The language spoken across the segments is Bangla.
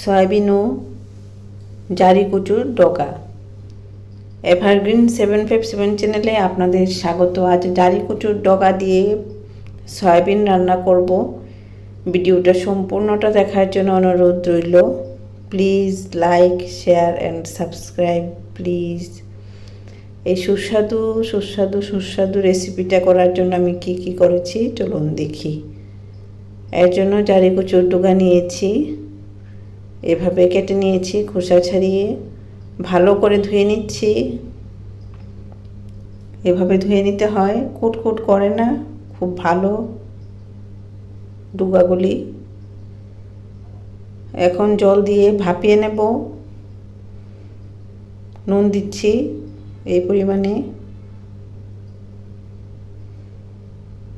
সয়াবিন ও জারি কচুর ডগা। এভারগ্রিন সেভেন ফাইভ সেভেন চ্যানেলে আপনাদের স্বাগত। আজ জারি কচুর ডগা দিয়ে সয়াবিন রান্না করব। ভিডিওটা সম্পূর্ণটা দেখার জন্য অনুরোধ রইল। Please like, share and subscribe please. এই সুস্বাদু সুস্বাদু সুস্বাদু রেসিপিটা করার জন্য আমি কি কি করেছি, চলুন দেখি। এর জন্য জারি কচুর ডগা নিয়েছি। এভাবে কেটে নিয়েছি, খোসা ছাড়িয়ে। ভালো করে ধুয়ে নিচ্ছি। এভাবে ধুয়ে নিতে হয়। কুট কুট করে না, খুব ভালো ডুগাগুলি। এখন জল দিয়ে ভাপিয়ে নেব। নুন দিচ্ছি এই পরিমাণে।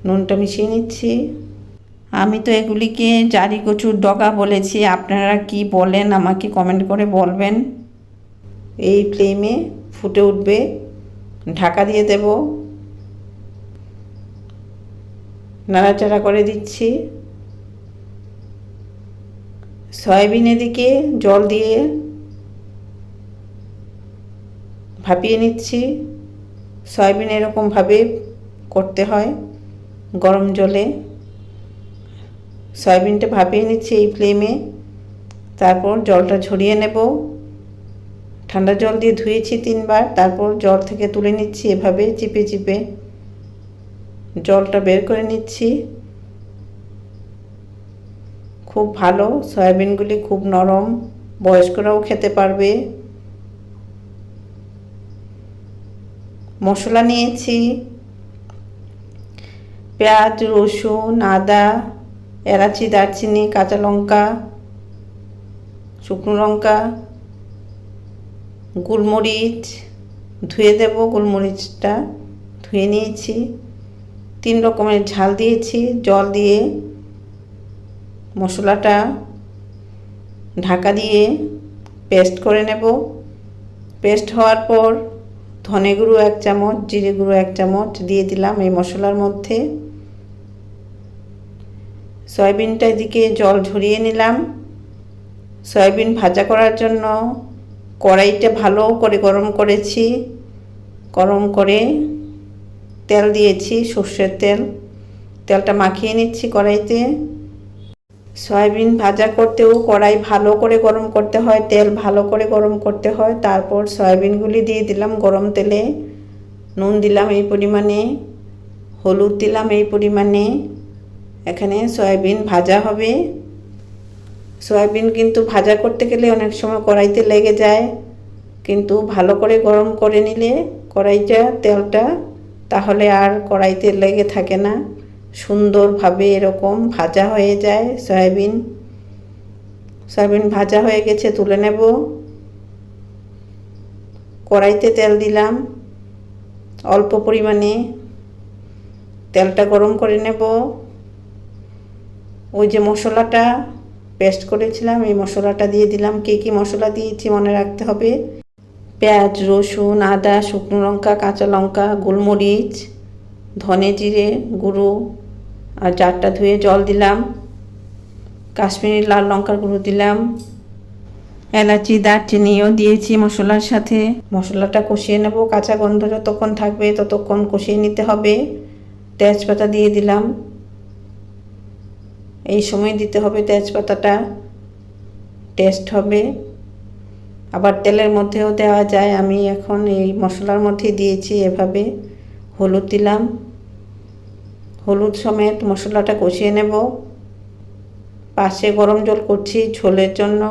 নুনটা মিশিয়ে নিচ্ছি। আমি তো এগুলিকে জারি কচুর ডগা বলেছি, আপনারা কি বলেন আমাকে কমেন্ট করে বলবেন। এই ফ্লেমে ফুটে উঠবে, ঢাকা দিয়ে দেব। নাড়াচাড়া করে দিচ্ছি। সয়াবিন এদিকে জল দিয়ে ভাপিয়ে নিচ্ছি। সয়াবিন এরকমভাবে করতে হয় গরম জলে। সয়াবিনটা ভাপিয়ে নিচ্ছি এই ফ্লেমে তারপর জলটা ঝরিয়ে নেব। ঠান্ডা জল দিয়ে ধুয়েছি তিনবার। তারপর জল থেকে তুলে নিচ্ছি এভাবে চিপে চিপে। জলটা বের করে নিচ্ছি। খুব ভালো, সয়াবিনগুলি খুব নরম, বয়স্করাও খেতে পারবে। মশলা নিয়েছি। পেঁয়াজ, রসুন, আদা এলাচি, দারচিনি, কাঁচা লঙ্কা, শুকনো লঙ্কা, গোলমরিচ, ধুয়ে দেব, গোলমরিচটা ধুয়ে নিয়েছি। তিন রকমের ঝাল দিয়েছি, জল দিয়ে, মশলাটা ঢাকা দিয়ে পেস্ট করে নেব। পেস্ট হওয়ার পর ধনে গুঁড়ো এক চামচ, জিরে গুঁড়ো এক চামচ দিয়ে দিলাম এই মশলার মধ্যে। সয়াবিনটা এদিকে জল ঝরিয়ে নিলাম। সয়াবিন ভাজা করার জন্য কড়াইটা ভালো করে গরম করেছি। গরম করে তেল দিয়েছি, সর্ষের তেল। তেলটা মাখিয়ে নিচ্ছি কড়াইতে। সয়াবিন ভাজা করতেও কড়াই ভালো করে গরম করতে হয়, তেল ভালো করে গরম করতে হয়। তারপর সয়াবিনগুলি দিয়ে দিলাম গরম তেলে। নুন দিলাম এই পরিমাণে, হলুদ দিলাম এই পরিমাণে। এখানে সয়াবিন ভাজা হবে। সয়াবিন কিন্তু ভাজা করতে গেলে অনেক সময় কড়াইতে লেগে যায়। কিন্তু ভালো করে গরম করে নিলে কড়াইটা, তেলটা তাহলে আর কড়াইতে লেগে থাকে না। সুন্দরভাবে এরকম ভাজা হয়ে যায় সয়াবিন। সয়াবিন ভাজা হয়ে গেছে, তুলে নেব। কড়াইতে তেল দিলাম। অল্প পরিমাণে তেলটা গরম করে নেব। ওই যে মশলাটা পেস্ট করেছিলাম, এই মশলাটা দিয়ে দিলাম। কী কী মশলা দিয়েছি মনে রাখতে হবে? পেঁয়াজ, রসুন, আদা, শুকনো লঙ্কা, কাঁচা লঙ্কা, গোলমরিচ, ধনে জিরে গুঁড়ো আর চারটা ধুয়ে জল দিলাম। কাশ্মীরি লাল লঙ্কার গুঁড়ো দিলাম। এলাচি, দারচিনিও দিয়েছি মশলার সাথে। মশলাটা কষিয়ে নেব। কাঁচা গন্ধ যতক্ষণ থাকবে, ততক্ষণ কষিয়ে নিতে হবে। তেজপাতা দিয়ে দিলাম। এই সময় দিতে হবে তেজপাতাটা। টেস্ট হবে। আবার তেলের মধ্যেও দেওয়া যায়। আমি এখন এই মশলার মধ্যে দিয়েছি এভাবে। হলুদ দিলাম। হলুদ সমেত মশলাটা কষিয়ে নেব। পাশে গরম জল করছি ঝোলের জন্য।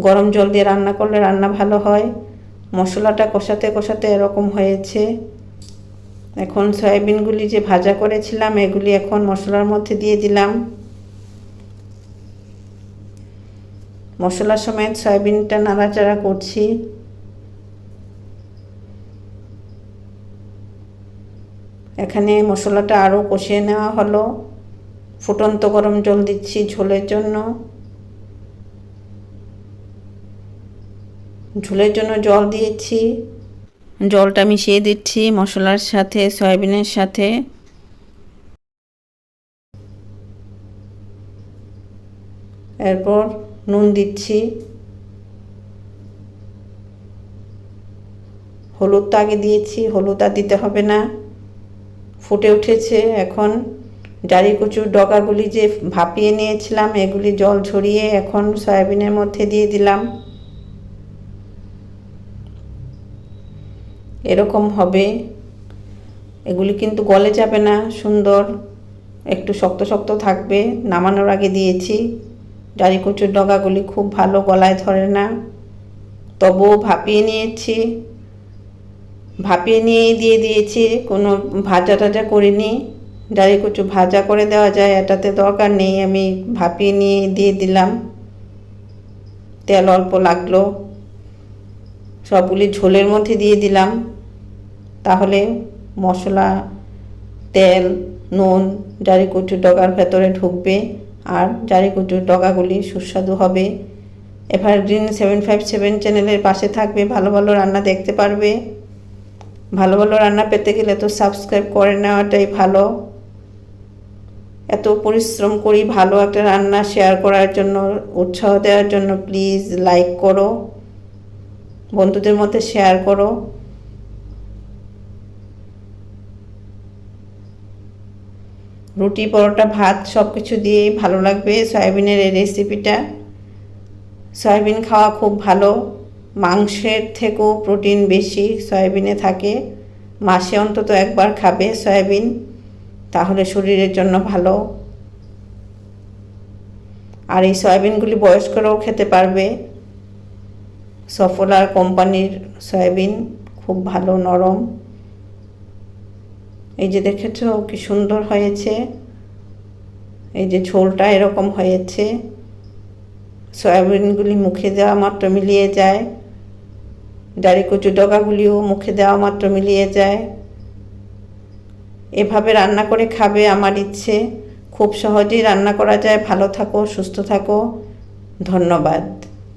গরম জল দিয়ে রান্না করলে রান্না ভালো হয়। মশলাটা কষাতে কষাতে এরকম হয়েছে। এখন সয়াবিনগুলি যে ভাজা করেছিলাম, এগুলি এখন মশলার মধ্যে দিয়ে দিলাম। মশলা সমেত সয়াবিনটা নাড়াচাড়া করছি। এখানে মশলাটা আরও কষিয়ে নেওয়া হলো। ফুটন্ত গরম জল দিচ্ছি ঝোলের জন্য। ঝোলের জন্য জল দিয়েছি। জলটা মিশিয়ে দিচ্ছি মশলার সাথে, সয়াবিনের সাথে। এরপর নুন দিচ্ছি। হলুদ তো আগে দিয়েছি, হলুদ আর দিতে হবে না। ফুটে উঠেছে এখন। জারি কচুর ডগাগুলি যে ভাপিয়ে নিয়েছিলাম, এগুলি জল ঝরিয়ে এখন সয়াবিনের মধ্যে দিয়ে দিলাম। এরকম হবে। এগুলি কিন্তু গলে যাবে না, সুন্দর। একটু শক্ত শক্ত থাকবে, নামানোর আগে দিয়েছি। জারি কচুর ডগাগুলি খুব ভালো গলায় ধরে না। তবুও ভাপিয়ে নিয়েছি। ভাপিয়ে নিয়ে দিয়ে দিয়েছি, কোনো ভাজা টাজা করিনি। ডালি কচু ভাজা করে দেওয়া যায়, এটাতে দরকার নেই, আমি ভাপিয়ে নিয়ে দিয়ে দিলাম। তেল অল্প লাগল। সবগুলি ঝোলের মধ্যে দিয়ে দিলাম। তাহলে মশলা, তেল, নুন জারি কচুর ডগার ভেতরে ঢুকবে। আর জারি কচুর ডগাগুলি সুস্বাদু হবে। Ever evergreen seven five seven চ্যানেলের পাশে থাকবে। ভালো ভালো রান্না দেখতে পারবে। ভালো ভালো রান্না পেতে গেলে তো সাবস্ক্রাইব করে নেওয়াটাই ভালো। এত পরিশ্রম করি ভালো একটা রান্না শেয়ার করার জন্য, উৎসাহ দেওয়ার জন্য প্লিজ লাইক করো। বন্ধুদের মধ্যে শেয়ার করো। রুটি, পরোটা, ভাত সব কিছু দিয়েই ভালো লাগবে। সয়াবিনের এই রেসিপিটা সয়াবিন খাওয়া খুব ভালো। মাংসের থেকেও প্রোটিন বেশি সয়াবিনে থাকে। মাসে অন্তত একবার খাবে সয়াবিন, তাহলে শরীরের জন্য ভালো। আর এই সয়াবিনগুলি বয়স্করাও খেতে পারবে। সফলার কোম্পানির সয়াবিন খুব ভালো, নরম। এই যে দেখেছ কি সুন্দর হয়েছে? এই যে ঝোলটা এরকম হয়েছে। সয়াবিনগুলি মুখে দেওয়া মাত্র মিলিয়ে যায়। ডাড়ি কচু ডগাগুলিও মুখে দেওয়া মাত্র মিলিয়ে যায়। এভাবে রান্না করে খাবে আমার ইচ্ছে। খুব সহজেই রান্না করা যায়। ভালো থাকো, সুস্থ থাকো। ধন্যবাদ।